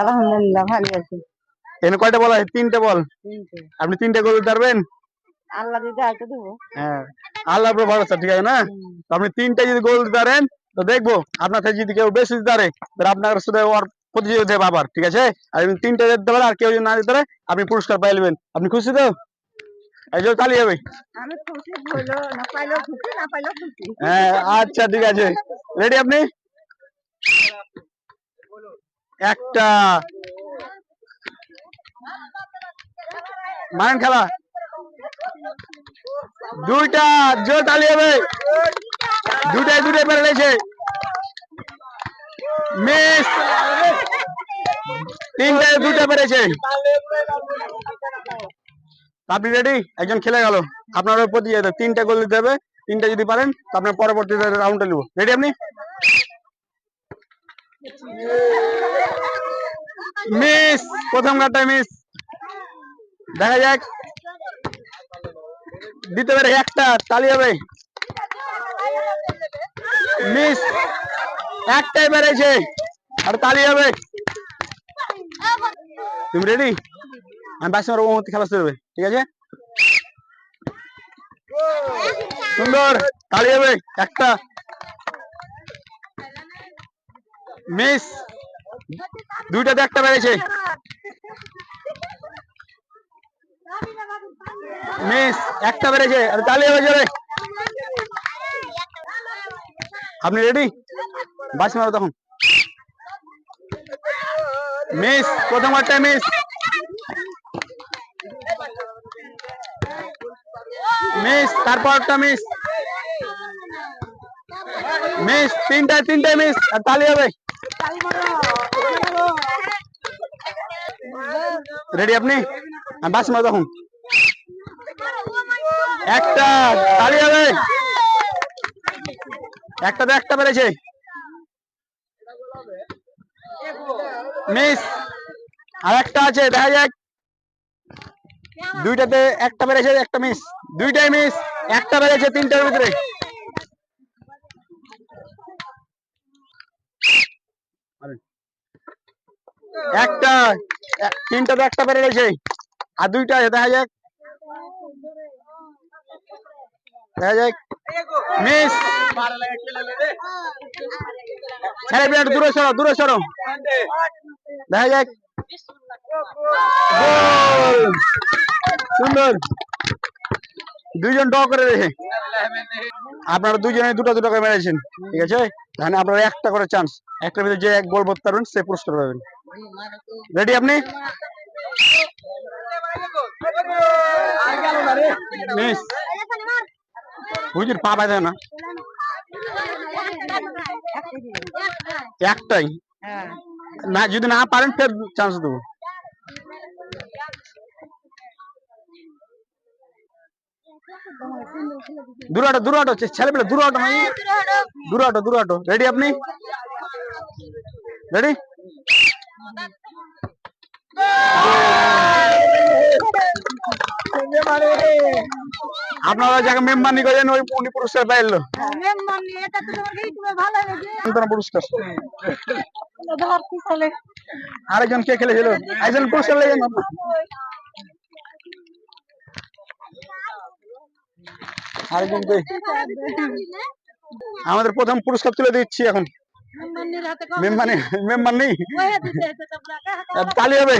আলহামদুলিল্লাহ ভালো আছি। এখানে কয়টা বল আছে? তিনটে বল। আপনি তিনটে গোল দিতে পারবেন আল্লাহ দিতে আগে দেবো। হ্যাঁ। আল্লাহ উপরে ভরসা ঠিক আছে না? আপনি তিনটে যদি গোল পারেন তো দেখব আপনার থেকে যদি কেউ বেশি পারে তাহলে আপনার সাথে ওর প্রতিযোগিতা দেবো আবার ঠিক আছে? আর তিনটে দিতে পারে আর কেউ যদি না দিতে পারে আপনি পুরস্কার পাইলেন আপনি খুশি তো? এই যে তালি হবে আমি খুশি হইল না পাইলেও খুশি না পাইলেও খুশি। হ্যাঁ আচ্ছা ঠিক আছে। রেডি আপনি? একটা। মারেন খেলা। দুইটা, জোর তালি হবে দুটাই দুটাই পেরে রয়েছে মিস। তিনটায় দুটা পেরেছে। আপনি রেডি? একজন খেলে গেল। আপনার প্রতি তিনটা গোল দিতে হবে। তিনটা যদি পারেন আপনার পরবর্তী রাউন্ডে নেব। রেডি আপনি? মিস, প্রথম কারটায় মিস। দেখা যাক। দিতে পারে একটা, তালি হবে। মিস, একটাই বেড়েছে, আর তালি হবে। তুমি রেডি আমি বাসি মারবো মতো খেলা শুরু হবে ঠিক আছে? সুন্দর, তালি হবে, একটা। মিস দুইটাতে একটা বেড়েছে। মিস, একটা বেড়েছে। আর তালি হবে জোরে আপনি রেডি বাসি মারো তখন। মিস, প্রথম একটা মিস। মিস তারপরটা মিস। মিস, তিনটায় তিনটায় মিস, আর তালি হবে। রেডি আপনি? বাস মারো তখন একটা তালি হবে একটা তো একটা বেড়েছে। মিস আর একটা আছে, দেখা যাক। দুইটাতে একটা বেড়েছে, একটা মিস দুইটাই মিস একটা বেড়েছে, তিনটার ভিতরে। একটা, এ- তিনটাতে একটা বেড়ে গেছে। আর দুইটা আছে দেখা যাক। দেখা যাক। মিস! ছেড়ে বিরাট, দূরে সরো দূরে সরো। দেখা যাক। গোল! সুন্দর। দুইজন ড্র করে রেখে। আপনারা দুজনে দুটো দুটো করে মেরেছেন ঠিক আছে? তাহলে আপনারা একটা করে চান্স একটার ভিতরে যে এক গোল করতে পারবেন সে পুরস্কার পাবেন। রেডি আপনি? হুজুর পা বাঁধে না। একটাই। হ্যাঁ। না যদি না পারেন ফের চান্স দেবো। দূরাটো দূরাটো ছেলে পেলে দূরাটো নাই দূরাটো দূরাটো রেডি আপনি রেডি আপনারা যাকে মেম্বানি করেন ওই উনি পুরস্কার পাইলো সান্ত্বনা পুরস্কার আরেকজন কে খেলেছিল একজন পুরস্কার লেগে আমাদের প্রথম পুরস্কার তুলে দিচ্ছি এখন। মেম্বানি মেম্বার নেই। তালি হবে।